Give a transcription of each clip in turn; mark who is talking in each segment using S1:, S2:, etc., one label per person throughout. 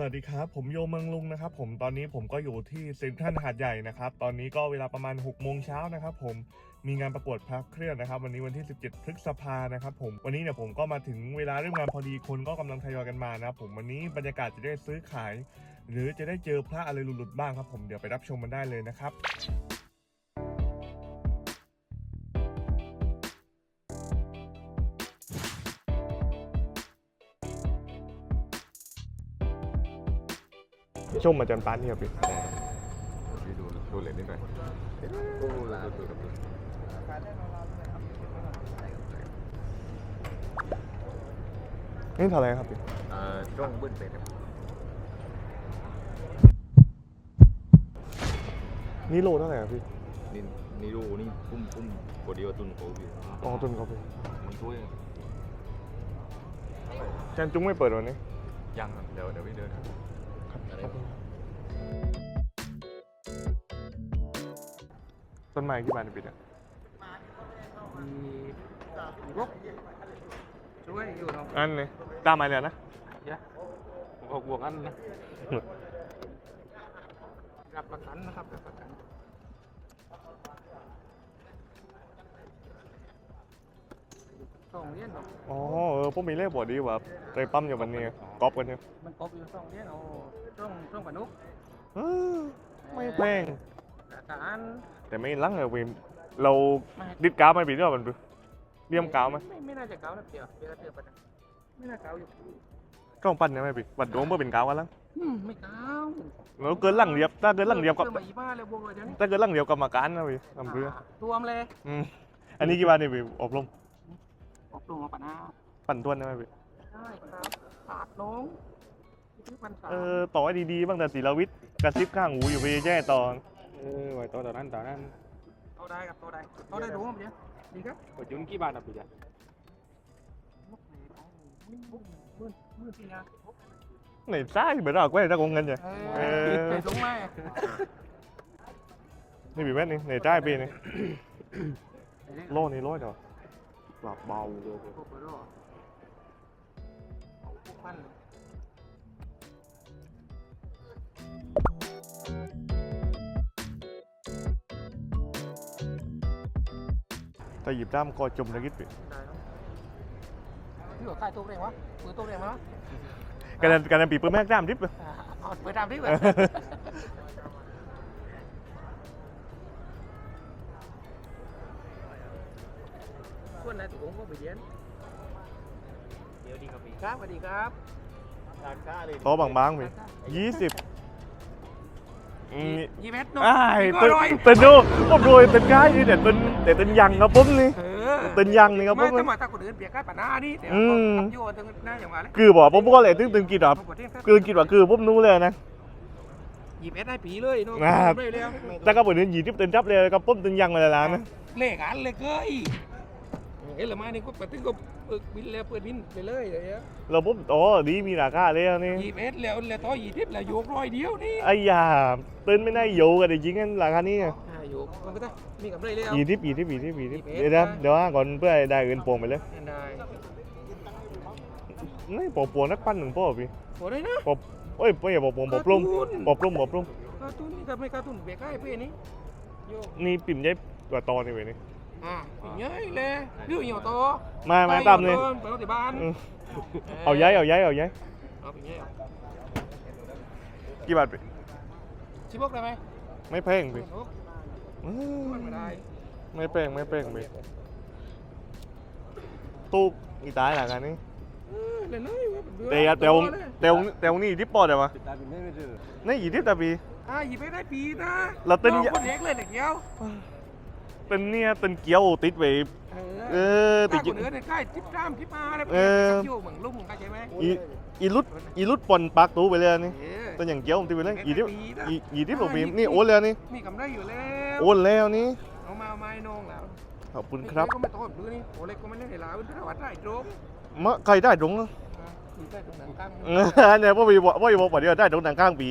S1: สวัสดีครับ ผมโยเมืองลุงนะครับผมตอนนี้ผมก็อยู่ที่เซ็นทรัลหาดใหญ่นะครับ ตอนนี้ก็เวลาประมาณ6โมงเช้านะครับผมมีงานประกวดพระเครื่องนะครับ วันนี้วันที่ 17 พฤษภานะครับผมวันนี้เนี่ยผมก็มาถึงเวลาเริ่มงานพอดีคนก็กำลังทยอยกันมานะครับผมวันนี้บรรยากาศจะได้ซื้อขาย หรือจะได้เจอพระอะไรหลุดๆบ้างครับ ผมเดี๋ยวไปรับชมมันได้เลยนะครับ ชมอาจารย์ปานนี่ครับพี่
S2: ดูดูเหรียญนิดหน่อย
S1: นี่เท่าไหรครับพี่
S2: เอ่อจ้องบิ้ลเป็นครับ
S1: นี่โลเท่าไหร่ครับพี่
S2: นี่นี่ดูนี่ปุ้มปุ้มโคเดียวตุนโคพี่
S1: อ๋อตุนครับพี่
S2: มันช่วย
S1: อาจารย์จุ้งไม่เปิดวันนี้
S2: ยังครับเดี๋ยวเดี๋ยวพี่เดินครับ
S1: ครับต้นไม้กี่บาทในปีเนี่ย
S3: มีรกช่วยอยู่เนาะ
S1: อันนี้ตามมาเลยนะ
S3: ยะผมก็บวกอันนะรับประกันนะครับรับประกัน สองเหรียญเนาะ
S1: อ๋อเออผมมีเลขบอดีว่าใจปั๊มอยู่วันนี้ก๊อปกันเนี่ย
S3: มันกบอยู่สองเหรียญเอาต้องต้องปนุก
S1: เออไม่แพง
S3: ราคาอัน
S1: แต่ไม่ลังเลยวิมเราดิดกาวไม่ปีด้วยมันดูเลี่ยมกาวไหม
S3: ไม่ไม่น่าจะเก่านะเดียวเวลาเทียบกันนะไม่น่าเก่าอยู่
S1: กล้องปั้นยังไม่ปีบัดดวงเพื่อเป็นกาวกันลัง
S3: อืมไม่เก่า
S1: แล้วเกินลังเดียบถ้าเกินลังเดียบกับ
S3: เพิ่มมาอีบ้าเลยบวกเลยเดี๋ยวนี้
S1: ถ้าเกินลังเดียวกรรมการนะพี่ทำเพื่อ
S3: รวมเลย
S1: อืมอันนี้กี่บาทเนี่ยพี่อบรม
S3: อบรมมาปะนา
S1: ปั่นทวนได้ไหมพี่
S3: ได้ครับปาดน้องที่พันสาม
S1: เออต่อให้ดีๆบ้างแต่ศิลวิทย์กระซิบข้างหูอยู่ไปแย่ตอน
S4: เออไว้ต่อตอนนั้นตอนนั้น
S3: เอาได้ครับเอาได้เอาได้รู้มั้ยเนี่ยดีครับ
S4: กดยุนกี่บาทนะพี่จ๊ะ
S3: นกเหนเอามือมือที่นะ
S1: ไหนซ่าเหมือนเราแกว้ถ้าโกงเงินเนี่ย
S3: เอ
S1: เอ
S3: อ
S1: อ
S3: ไปสูงไหม
S1: นี่พี่แม่นี่ไหนจ่ายปีนี่โลนี่ร้อยเดียว ปรับเบาเลย
S3: พวกเบอร์โร่เอาพวกปั้น
S1: ถ้าหยิบด้ามก็จมตะกิดปี
S3: ได้เนาะพี่หัวใครตัวเองวะปืนตัวเองมั้ย
S1: กันนั้นกันนั้นปีปิ้ลแม่กด้ามทิพย์
S3: เอาเปิดตามที่เปิด ครับพี่ครับสวัสดีครับ
S4: ร้านค้าเลย
S1: โตบางๆพี่ยี่สิบอืม
S3: ยี่เม็ดเนาะ
S1: อ้าย
S3: ก็
S1: ตึ
S3: อร่อย
S1: ตึนดูผมรวยตึนก้ายนี่แต่ตึนแต่ตึนยังครับผมนี่
S3: เออ
S1: ตึนยังนี่ครับผ
S3: ไม่
S1: ม
S3: ถ้ามาถ้าคนอื่นเบียกกันป่าหน้านี่แต่
S1: อืม
S3: ทำอยู่ตึงหน้าอย่างว่าเลย
S1: คือบอกผมก็เลยตึงตึงกินแบบ
S3: ผมบอกเที่ยงครับ
S1: คือกินว่าคือผมนู้เลยนะ
S3: หยิบเอสให้ผีเลยเนาะ
S1: อ่า
S3: ไม่เลย
S1: แต่ก็เหมือนหยีทิพย์ตึนจับเลยกับผมตึนยังมาเลยนะ
S3: เลขอันเลยเก้ย เอ้ยละมานี่ก็ปตึงก็เปิดบินแล้วเปิดบินไปเลยเดี๋ยว
S1: เราผมโอ้ดีมีราคาเลยนี่
S3: หยิบเอสแล้วแล้วต่อหยิบทิพย์แล้วโยกร้อยเดียวนี่
S1: ไอ้ยาตึนไม่ได้อยู่กันจริงๆกันราคานี้ไง
S3: อ่าโยกมันก็ได้มีกับไรแล้ว
S1: หยีทิพย์หยีทิพย์หยีทิพย์หยีทิพย์
S3: ยี่สิบเอ็ด
S1: เดี๋ยวนะ
S3: นะ
S1: เดี๋ยวว่าก่อนเพื่อให้ได้เงินโปร่งไปเลย
S3: ได้
S1: นี่ปอปวนักปั้นหนึ่งพ่อพี่
S3: โอ้ได้นะ
S1: ปอเอ้ยไม่ใช่ปอปวปอปลุ่มปอปลุ่มปอปลุ่ม
S3: การ์ตูนนี่ทำไมการ์ตูนเบียกให้เป้นี่โยก
S1: นี่ปิ่มใหญ่กว่าตอนนี่เว้ยนี่
S3: อ่าอย่างเงี้ยเลยเรื่องเหี่ยวโต
S1: มามาตามเลย
S3: ไปรถที่บ้าน
S1: อืมเอาย้ายเอาย้ายเอาย้าย
S3: เอาอย่างเงี้ย
S1: กี่บาทพี่
S3: ชิบกได้ไหม
S1: ไม่แพงพี่
S3: ชิบก
S1: อืม
S3: มันไม่ได้
S1: ไม่แพงไม่แพงพี่ตู้อีตายหลังอันนี้
S3: เออเลยเลยเบื่อ
S1: แต่อย่าแต่วงแต่วงแต่วงนี่ที่ปอดอะวะ
S4: ติดตามเป็นไม่ไม่เจอ
S1: นี่อีที่ตาปี
S3: อ่าหยิบไปได้ปีนะ
S1: เราเต้น
S3: น้องคนเล็กเลยเด็กเดียว
S1: เป็นเนี่ยเป็นเกี๊ยวติดไว้ เออติ
S3: ถ้า
S1: ด
S3: คนอื่นเนี่ยใกล้ทิพย์ตามทิพย์มาเลย
S1: เออ
S3: ยู่เหมือนลุงเข้าใจไหม
S1: อีอีรุดอีรุดปนปากตู้ไปเลยนี่
S3: เออ
S1: เป็นอย่างเกี๊ยวติดไปเลยอีที่
S3: ปีนะ
S1: อีอีที่ผมมีนี่โอนแล้วนี่
S3: มีกำไรอยู่แล้ว
S1: โอนแล้วนี่
S3: เอามาเอามาให้น้องแล้ว
S1: ขอบคุณครับ
S3: ก็ไม่ต้องพื้นนี่โอ้เล็กก็ไม่เล่นในลาวเป็นวัดได้โจ๊ก
S1: มะใครได้ตรงอะ
S3: อะมีได้ตรงหนังกลาง
S1: เออเนี่ยพ่อพี่บอกพ่อพี่บอกว่าเดี๋ยวได้ตรงทางข้างปี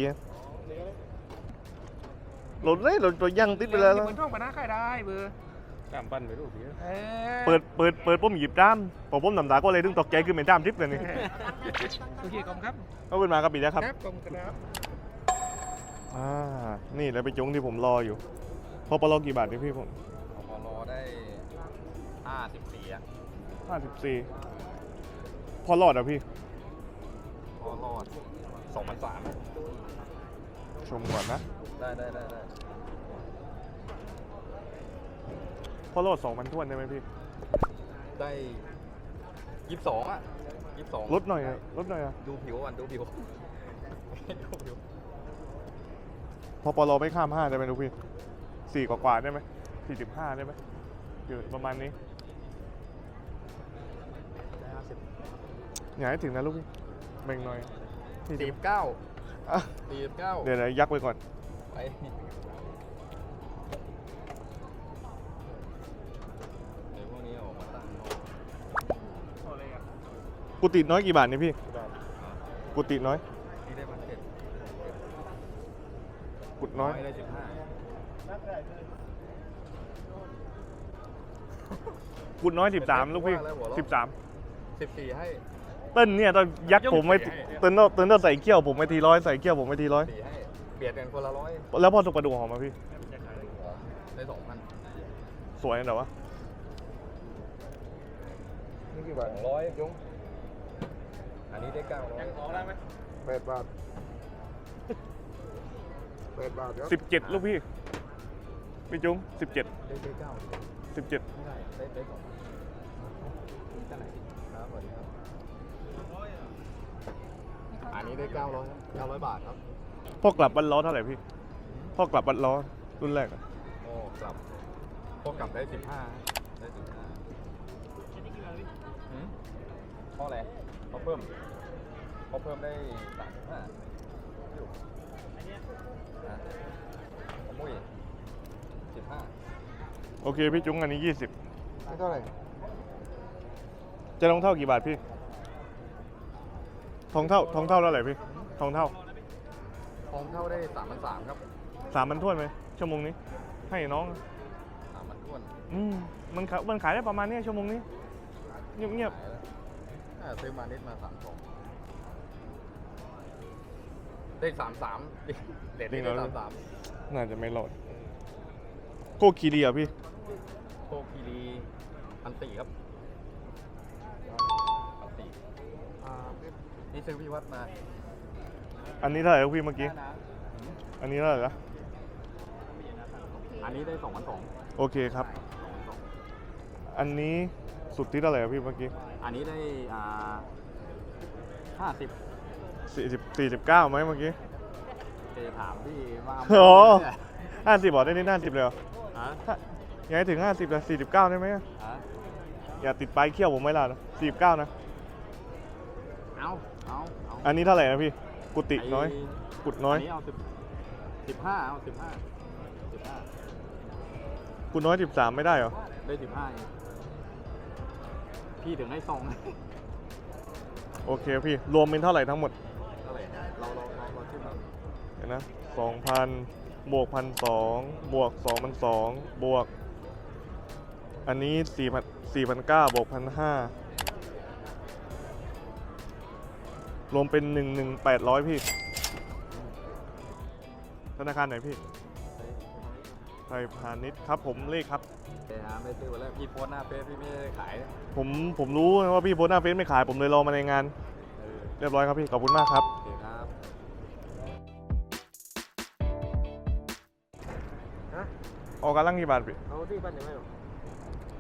S1: หล่นเลยหล่นตัวยังติดไปแล้ว
S3: เหมือนท่องปะนะใครได้เบอร์
S4: ตามปั้นไปรูปเดียว
S3: เอ้ย
S1: เปิดเปิดเปิดปุ่มหยิบด้ามพอผมนำตาก็เลยถึงตกใจคือเป็นด้ามทิพย์กันนี่
S3: โอเคขอบคุณครับ
S1: ก็ขึ้นมากับปีแล้วครับ
S3: ขอบคุณครับ
S1: อ่านี่แหล้วไปจงที่ผมรออยู่พอปลอกี่บาทนี่พี่ผม
S2: พอรอได้ห้าสิบสี่อะ
S1: ห้าสิบสี่พอรอดอะพี่
S2: พอรอดสองพันสาม
S1: ชมก่อนนะ
S2: ได้ได้ได้ได้
S1: พอรอดสองพันท้วนได้ไหมพี่
S2: ได้ยี่สิบสองอะยี่สิบสอง
S1: ลดหน่อยอะลดหน่อยอะ
S2: ดูผิวก่อนดูผิว ดูผิว
S1: พอปลอไม่ข้ามห้าได้ไหมลูกพี่สี่กว่าๆได้ไหมสี่สิบห้าได้ไหมอยู่ประมาณนี้
S2: ได้ห้าสิบ
S1: อย่าให้ถึงนะลูกพี่เบ่งหน่อย
S2: สี่สิบเก้า
S1: อะ
S2: สี่สิบเก้า
S1: เดี๋ยวนะยักไว้ก่อน
S2: ไปเดี๋ยวพวกนี้ออกมาตั้งนอก
S1: กุฏิน้อยกี่บาทนี่พี่ กุฏิน้อย
S2: นี่ได้พันเจ็ด
S1: กุฏน้อย
S2: ได้สิบห้า
S1: กุฏน้อยสิบสามลูกพี่สิบสาม
S2: สิบสี่ให้
S1: เต้นเนี่ยตอนยักผมไว้เต้นต้องเต้นต้องใส่เขี้ยวผมไว้ทีร้อยใส่เขี้ยวผมไว้ทีร้อย
S2: สี่ให้เบียดกันคนละร้อย
S1: แล้วพอสุกกระดูกหอมมาพี่
S2: ได้สองพัน
S1: สวยนะแต่ว่า
S2: นี่กี่บาทสองร้อยยงอันนี้ได้เก้าร้อย
S4: แปดบาทแปดบาทครับ
S1: สิบเจ็ดลูกพี่พี่จุ้งสิบเจ็ด
S2: ได้ได้เก้า
S1: สิบเจ็ด
S2: ไม่ได้ได้ได้สองพันคุณจะไหนครับสวัสดีครับ อันนี้ได้เก้าร้อยเก้าร้อยบาทครับ
S1: พ่อกลับบันล้อเท่าไหร่พี่พ่อกลับบันล้อรุ่นแรกอะ
S2: โอ้กลับพวกกลับได้สิบห้าได้สิบห้าหืมเพราะอะไรเพราะเพิ่มเพราะเพิ่มได้สามสิบห้าอยู่นะขโมยสิบห้า
S1: โอเคพี่จุ้งอันนี้ยี่สิบ
S4: ไม่เท่าไหร่
S1: จะทองเท่ากี่บาทพี่ ทองเท่าทองเท่าเท่าไหร่พี่ทองเท่า
S2: ทองเข้าได้สามพันสามครับ
S1: สามพันถ้วนไหมชั่วโมงนี้ ให้น้อง
S2: สามพันท้วน
S1: อืมมันขายมันขายได้ประมาณเนี้ยชั่วโมงนี้ เงียบเงียบ
S2: ขายแล้วอ่าซื้อมานิดมาสามสองได้สามสามเด็ดได้สามสาม
S1: ๆน่าจะไม่รอดโกคีดีอะพี่
S2: โคคีรีพันสี่ครับ นี่ซื้อพี่วัดมา
S1: อันนี้เท่าไหร่ครับพี่เมื่อกี้
S2: นะ
S1: อันนี้เท่าไหร่ละ
S2: อันนี้ได้สองพันสอง
S1: โอเคครับ อันนี้สุดที่เท่าไหร่ครับพี่เมื่อกี้
S2: อันนี้ได้อ่าห้าสิบ
S1: สี่สิบสี่สิบเก้าไหมเมื่อกี้
S2: จะถามพี่ว่า
S1: อ๋อห้าสิบบอกได้นี่ห้าสิบเลยเหรอ
S2: ฮะ
S1: ถ้าอยากให้ถึงห้าสิบเลยสี่สิบเก้าได้ไหม
S2: ฮะ
S1: อย่าติดปลายเขี้ยวผมไม่ล่ะสี่สิบเก้านะ
S2: เอา เอาเอา
S1: อันนี้เท่าไหร่นะพี่ กุฏิน้อย
S2: ไกุ
S1: ดน้อย
S2: อันนี้เอาสิบสิบห้าเอาสิบห้าสิบห้า
S1: กุดน้อยสิบสามไม่ได้เหรอ
S2: ได้สิบห้าเองพี่ถึงให้ซอง
S1: โอเคพี่ รวมเป็นเท่าไหร่ทั้งหมด
S2: เท่าไหร่เราเราเราเราขึ้นมา
S1: เห็นนะสองพันบวกพันสองบวกสองพันสองบวก อันนี้สี่พันสี่พันเก้าบวกพันห้า รวมเป็นหนึ่งหนึ่งแปดร้อยพี่ ธนาคารไหนพี่ ไทยพาณิชย์ครับผมเลขครับ
S2: แต่หาไม่ซื้อวันแรกพี่โพสต์หน้าเฟซพี่ไม่ได้ขายนะ
S1: ผมผมรู้ว่าพี่โพสต์หน้าเฟซไม่ขายผมเลยรอมาในงาน
S2: เออ
S1: เรียบร้อยครับพี่ ขอบคุณมากครับ
S2: โอเคครับ
S1: ออกกำลังกี่บาทพี่
S4: เอาที่ปั้นยังไงหรอ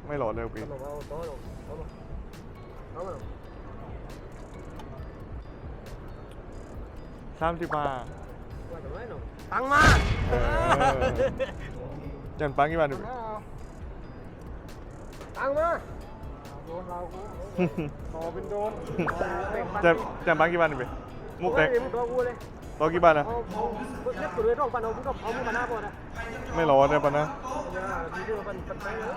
S1: ไม่หลอดเลยพี่
S4: ขนมเอาโต๊ะหรอเอามาเอามา
S1: สามสิบห้า
S4: ว่าจะไม่หรอตังมา
S1: เออยันปังกี่บาทพี่
S4: ตังมาโดนเรากูต่อเป็นโดน
S1: จะจะปังกี่บาทพี่มุกแตก
S4: มึงตัวกูเลย
S1: ต่อกี่บาทนะ
S4: เอาเอาเล็บตัวเลยต้องปั้นเอามึงก็เอามึงมาหน้าก่อนนะ
S1: ไม่หลอดเลยปะนะ
S4: อย่าทีเดียวปั้นปั้นไปเลย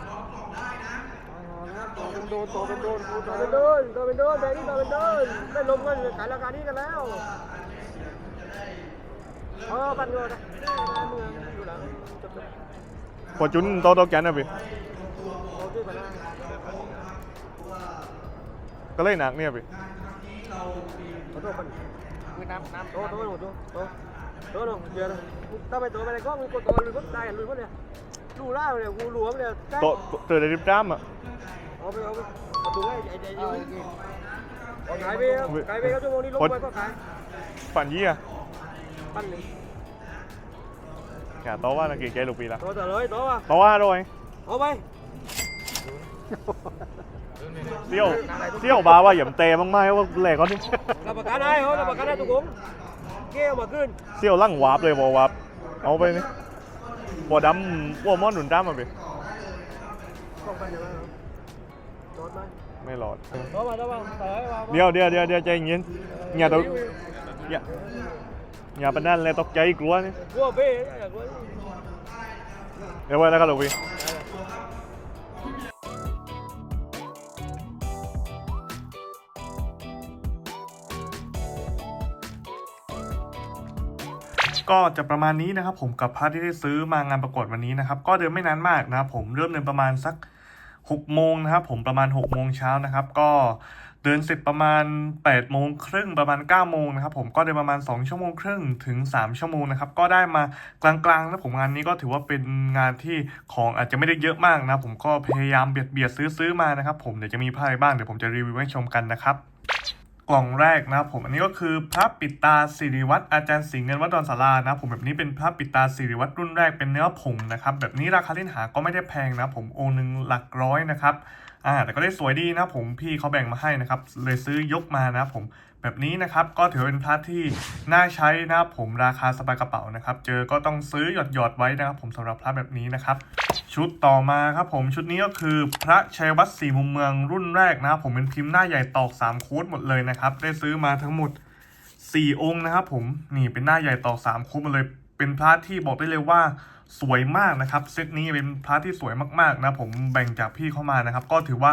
S4: ต่อเป็นโดนต่อเป็นโดนต่อเป็นโดนต่อเป็นโดนแบบนี้ต่อเป็นโดนได้ลงกันขายราคานี้กันแล้ว เอจบ
S1: พอจุนโตโตแกนนะพี่
S4: ๆโเคไน
S1: ก็เลยหนักเนี่ยพี่
S4: โตโตษคน
S3: คือน้ำน้ำ
S4: โตโตโตโตโตลงเดี๋ยวนถ้าไปโตไปในกล้องมึงกดตัวลุยก็ได้ลุยก็เนี่ยลู่ล่าเลยกูหลวมเลย
S1: โตเจอในริบจ้ามอะ
S4: เอาไปเอาไปดูไอ้ไอ้ไอ้ไอ้ขายไปขายไปแล้ช่วโมงนี้ลงไปก็ขาย
S1: ฝันยี่อะ
S4: ปั้นหนึ่ง
S1: แกโตว่านักเก่งใจลูกปีละ
S4: โตแต่เลยโตว่ะ
S1: โตว่าด้วย
S4: เอาไป
S1: เที่ยวเที่ยวบาว่าอย่าเตะมั้งไหมว่าแหลกก็นี่
S4: รับประกันได้เขารับประกันได้ทุกคนเกี้ยวมาขึ้น
S1: เที่ยวลั่งวาร์ปเลยบอวาร์ปเอาไปนี่บัวดำบัวมอนหนุนจ้ามมาพี่
S4: ต้องไปยังไงโดนไหม
S1: ไม่รอด
S4: โตมาโตมาเตะมา
S1: เดี๋ยวเดี๋ยวเดี๋ยวเดี๋ยวใจเย็นอย่าตกอย่า อย่าเป็นนั่นเลยตกใจกลัวนี่
S4: กลัวเบ้อยากกลัว
S1: เดี๋ยวไว้แล้วกันลูกพี่ก็จะประมาณนี้นะครับผมกับพาร์ทที่ได้ซื้อมางานประกวดวันนี้นะครับ ก็เดินไม่นานมากนะครับผมเริ่มเดินประมาณสัก6โมงนะครับผมประมาณ6โมงเช้านะครับ ก็ เดินเสร็จประมาณ8โมงครึ่งประมาณ9โมงนะครับผมก็เดินประมาณ 2 ชั่วโมงครึ่งถึง 3 ชั่วโมงนะครับก็ได้มากลางๆนะผมงานนี้ก็ถือว่าเป็นงานที่ของอาจจะไม่ได้เยอะมากนะผมก็พยายามเบียดเบียดซื้อซื้อมานะครับผมเดี๋ยวจะมีภาพอะไรบ้างเดี๋ยวผมจะรีวิวให้ชมกันนะครับกล่องแรกนะครับผมอันนี้ก็คือพระปิตาสิริวัตรอาจารย์สิงห์เงินวัดดอนสารานะครับผมแบบนี้เป็นพระปิตาสิริวัตรรุ่นแรกเป็นเนื้อผงนะครับแบบนี้ราคาเล่นหาก็ไม่ได้แพงนะผมองค์หนึ่งหลักร้อยนะครับ อ่าแต่ก็ได้สวยดีนะผมพี่เขาแบ่งมาให้นะครับเลยซื้อยกมานะผมแบบนี้นะครับก็ถือเป็นพระที่น่าใช้นะครับผมราคาสบายกระเป๋านะครับ เจอก็ต้องซื้อหยอดหยอดไว้นะครับ ผมสำหรับพระแบบนี้นะครับ ชุดต่อมาครับผมชุดนี้ก็คือพระชัยวัฒน์สี่มุมเมืองรุ่นแรกนะผมเป็นพิมพ์หน้าใหญ่ตอก3โค้ดหมดเลยนะครับได้ซื้อมาทั้งหมด 4 องค์นะครับผมนี่เป็นหน้าใหญ่ตอก3โค้ดหมดเลยเป็นพระที่บอกได้เลยว่า สวยมากนะครับเซตนี้เป็นพระที่สวยมากๆนะผมแบ่งจากพี่เข้ามานะครับ ก็ถือว่า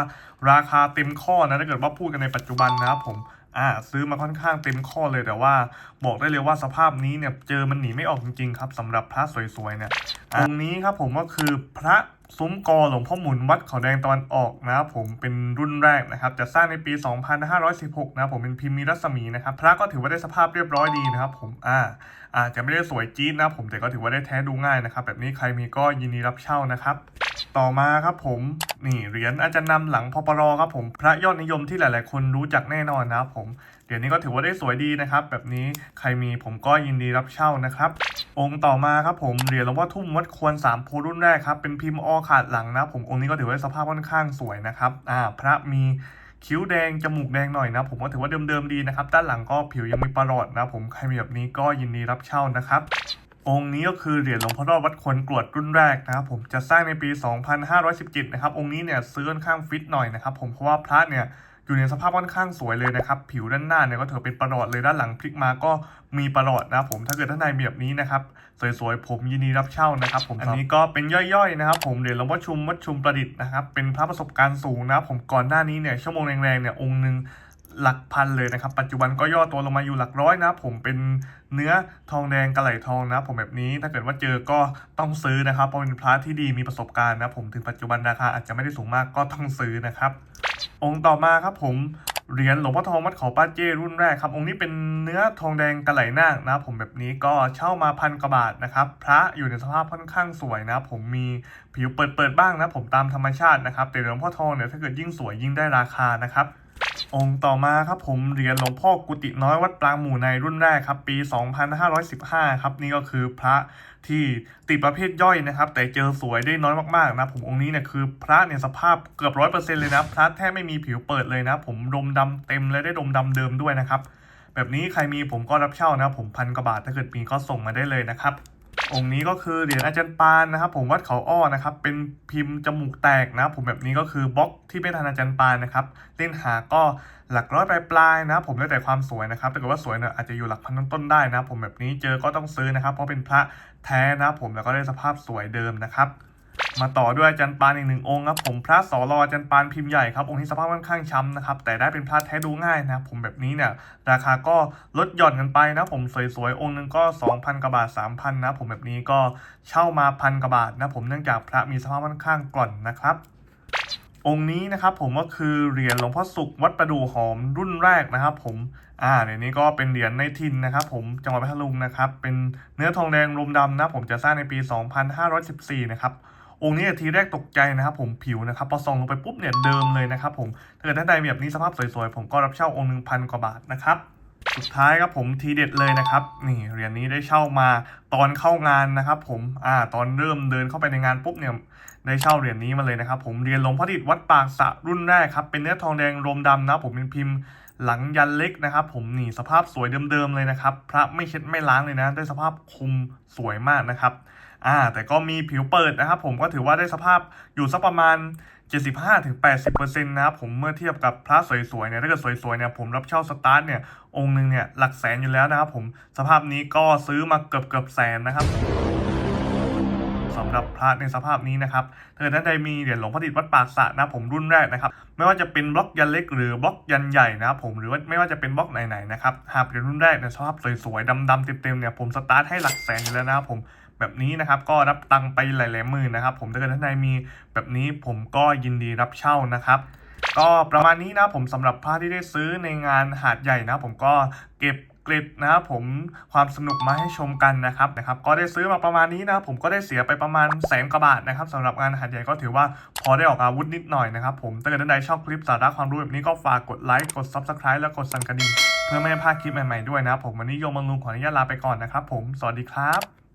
S1: ราคาเต็มข้อนะถ้าเกิดว่าพูดกันในปัจจุบันนะครับผมอ่าซื้อมาค่อนข้างเต็มข้อเลยแต่ว่า บอกได้เลยว่าสภาพนี้เนี่ยเจอมันหนีไม่ออกจริงๆครับสำหรับพระสวยๆเนี่ยตรงนี้ครับผมก็คือพระ ซุ้มกอหลวงพ่อหมุนวัดเขาแดงตะวันออกนะครับผมเป็นรุ่นแรกนะครับจะสร้างในปี 2516 นะครับผมเป็นพิมพ์มีรัศมีนะครับพระก็ถือว่าได้สภาพเรียบร้อยดีนะครับผมอ่าอาจจะไม่ได้สวยจี๊ดนะครับผมแต่ก็ถือว่าได้แท้ดูง่ายนะครับแบบนี้ใครมีก็ยินดีรับเช่านะครับต่อมาครับผมนี่เหรียญอาจารย์นำหลังพปรครับผมพระยอดนิยมที่หลาย ๆ คนรู้จักแน่นอนนะครับผม เหรียญนี้ก็ถือว่าได้สวยดีนะครับ แบบนี้ใครมีผมก็ยินดีรับเช่านะครับ องค์ต่อมาครับผมเหรียญหลวงพ่อทุ่มวัดควรสามโพรุ่นแรกครับเป็นพิมพ์ออขาดหลังนะผมองค์นี้ก็ถือว่าสภาพค่อนข้างสวยนะครับอ่าพระมีคิ้วแดง จมูกแดงหน่อยนะ ผมก็ถือว่าเดิมๆดีนะครับ ด้านหลังก็ผิวยังมีประหลอดนะ ผมใครมีแบบนี้ก็ยินดีรับเช่านะครับ องค์นี้ก็คือเหรียญหลวงพ่อรอดวัดควรกรวดรุ่นแรกนะครับผมจะสร้างในปี 2517 นะครับ องค์นี้เนี่ยซื้อค่อนข้างฟิตหน่อยนะครับ ผมเพราะว่าพระเนี่ย อยู่ในสภาพค่อนข้างสวยเลยนะครับผิวด้านหน้าเนี่ยก็ถือเป็นประหลอดเลยด้านหลังพลิกมาก็มีประหลอดนะครับผมถ้าเกิดท่านใดมีแบบนี้นะครับสวยๆผมยินดีรับเช่านะครับ ผมอันนี้ก็เป็นย่อยๆนะครับ ผมเหรียญหลวงพ่อชุมวัดชุมประดิษฐ์นะครับเป็นพระประสบการณ์สูงนะครับผมก่อนหน้านี้เนี่ยชั่วโมงแรงๆเนี่ยองค์หนึ่งหลักพันเลยนะครับ ปัจจุบันก็ย่อตัวลงมาอยู่หลักร้อยนะครับผมเป็นเนื้อทองแดงกระไหลทองนะครับผมแบบนี้ถ้าเกิดว่าเจอก็ต้องซื้อนะครับเพราะเป็นพระที่ดีมีประสบการณ์นะครับผมถึงปัจจุบันราคาอาจจะไม่ได้สูงมากก็ต้องซื้อนะครับ องค์ต่อมาครับผมเหรียญหลวงพ่อทองวัดเขาป้าเจ้รุ่นแรกครับ องค์นี้เป็นเนื้อทองแดงกระไหลนาคนะผมแบบนี้ก็เช่ามาพันกว่าบาทนะครับ พระอยู่ในสภาพค่อนข้างสวยนะ ผมมีผิวเปิดเปิดๆบ้างนะ ผมตามธรรมชาตินะครับแต่หลวงพ่อทองเนี่ยถ้าเกิดยิ่งสวยยิ่งได้ราคานะครับ องค์ต่อมาครับผมเหรียญหลวงพ่อกุฏิน้อยวัดปรางหมู่ในรุ่นแรกครับปี 2515 ครับนี่ก็คือพระที่ติดประเภทย่อยนะครับ แต่เจอสวยได้น้อยมากๆนะผมองค์นี้เนี่ยคือพระเนี่ยสภาพเกือบร้อยเปอร์เซ็นต์เลยนะพระแทบไม่มีผิวเปิดเลยนะ ผมดมดำเต็มและได้ดมดำเดิมด้วยนะครับ แบบนี้ใครมีผมก็รับเช่านะผมพันกว่าบาทถ้าเกิดมีก็ส่งมาได้เลยนะครับ องค์นี้ก็คือเหรียญอาจารย์ปานนะครับ ผมวัดเขาอ้อนะครับ เป็นพิมพ์จมูกแตกนะผมแบบนี้ก็คือบล็อกที่เป็นทานอาจารย์ปานนะครับ เล่นหาก็หลักร้อยปลายปลายๆนะผมแล้วแต่ความสวยนะครับถ้าเกิดว่าสวยเนี่ยอาจจะอยู่หลักพันต้นๆได้นะ ผมแบบนี้เจอก็ต้องซื้อนะครับ เพราะเป็นพระแท้นะ ผมแล้วก็ได้สภาพสวยเดิมนะครับ มาต่อด้วยอาจารย์ปานอีกหนึ่งองค์ครับผมพระสอรออาจารย์ปานพิมพ์ใหญ่ครับองค์ที่สภาพค่อนข้างช้ำนะครับแต่ได้เป็นพระแท้ดูง่ายนะครับผมแบบนี้เนี่ยราคาก็ลดหย่อนกันไปนะผมสวยๆองค์หนึงก็ 2,000กว่าบาท 3,000นะผมแบบนี้ก็เช่ามาพันกว่าบาทนะผมเนื่องจากพระมีสภาพค่อนข้างกร่อนนะครับองค์นี้นะครับผมก็คือเหรียญหลวงพ่อสุขวัดประดู่หอมรุ่นแรกนะครับ ผม อ่าเหรียญนี้ก็เป็นเหรียญในทินนะครับ ผมจังหวัดพัทลุงนะครับ เป็นเนื้อทองแดงรมดำนะผมจะสร้างในปี 2514 นะครับ องค์นี้ทีแรกตกใจนะครับผมผิวนะครับพอส่องลงไปปุ๊บเนี่ยเดิมเลยนะครับผมถ้าเกิดท่านใดมีแบบนี้สภาพสวยๆ ผมก็รับเช่าองค์หนึ่งพันกว่าบาทนะครับสุดท้ายครับผมทีเด็ดเลยนะครับนี่เหรียญนี้ได้เช่ามาตอนเข้างานนะครับผมอ่าตอนเริ่มเดินเข้าไปในงานปุ๊บเนี่ยได้เช่าเหรียญนี้มาเลยนะครับผมเหรียญหลวงพ่อดิษวัดปากสะรุ่นแรกครับเป็นเนื้อทองแดงรมดำนะผมเป็นพิมพ์หลังยันเล็กนะครับผมนี่สภาพสวยเดิมๆเลยนะครับ พระไม่เช็ดไม่ล้างเลยนะ ได้สภาพคุมสวยมากนะครับ อ่าแต่ก็มีผิวเปิดนะครับผมก็ถือว่าได้สภาพอยู่สักประมาณ 75-80%นะครับผมเมื่อเทียบกับพระสวยๆเนี่ยถ้าเกิดสวยๆเนี่ยผมรับเช่าสตาร์ทเนี่ยองค์หนึ่งเนี่ยหลักแสนอยู่แล้วนะครับผมสภาพนี้ก็ซื้อมาเกือบเกือบแสนนะครับสำหรับพระในสภาพนี้นะครับถ้าเกิดท่านใดมีเหรียญหลวงพ่อดิษฐ์วัดปากสะนะผมรุ่นแรกนะครับ ไม่ว่าจะเป็นบล็อกยันเล็กหรือบล็อกยันใหญ่นะครับผมหรือว่าไม่ว่าจะเป็นบล็อกไหนๆนะครับหากเป็นรุ่นแรกเนี่ยสภาพสวยๆดำๆเต็มๆเนี่ยผมสตาร์ทให้หลักแสนอยู่แล้วนะครับผม แบบนี้นะครับก็รับตังไปหลายๆหมื่นนะครับ ผมถ้าเกิดท่านใดมีแบบนี้ผมก็ยินดีรับเช่านะครับก็ประมาณนี้นะผมสำหรับผ้าที่ได้ซื้อในงานหาดใหญ่นะ ผมก็เก็บเกร็ดนะครับผมความสนุกมาให้ชมกันนะครับนะครับ ก็ได้ซื้อมาประมาณนี้นะ ผมก็ได้เสียไปประมาณแสนกว่าบาทนะครับสำหรับงานหาดใหญ่ก็ถือว่าพอได้ออกอาวุธนิดหน่อยนะครับผมถ้าเกิดท่านใดชอบคลิปสาระความรู้แบบนี้ก็ฝากกดไลค์กด Subscribe และกดสั่นกระดิ่งเพื่อไม่ให้พลาดคลิปใหม่ๆด้วยนะผมวันนี้โยมบางลุงขออนุญาตลาไปก่อนนะครับผมสวัสดีครับ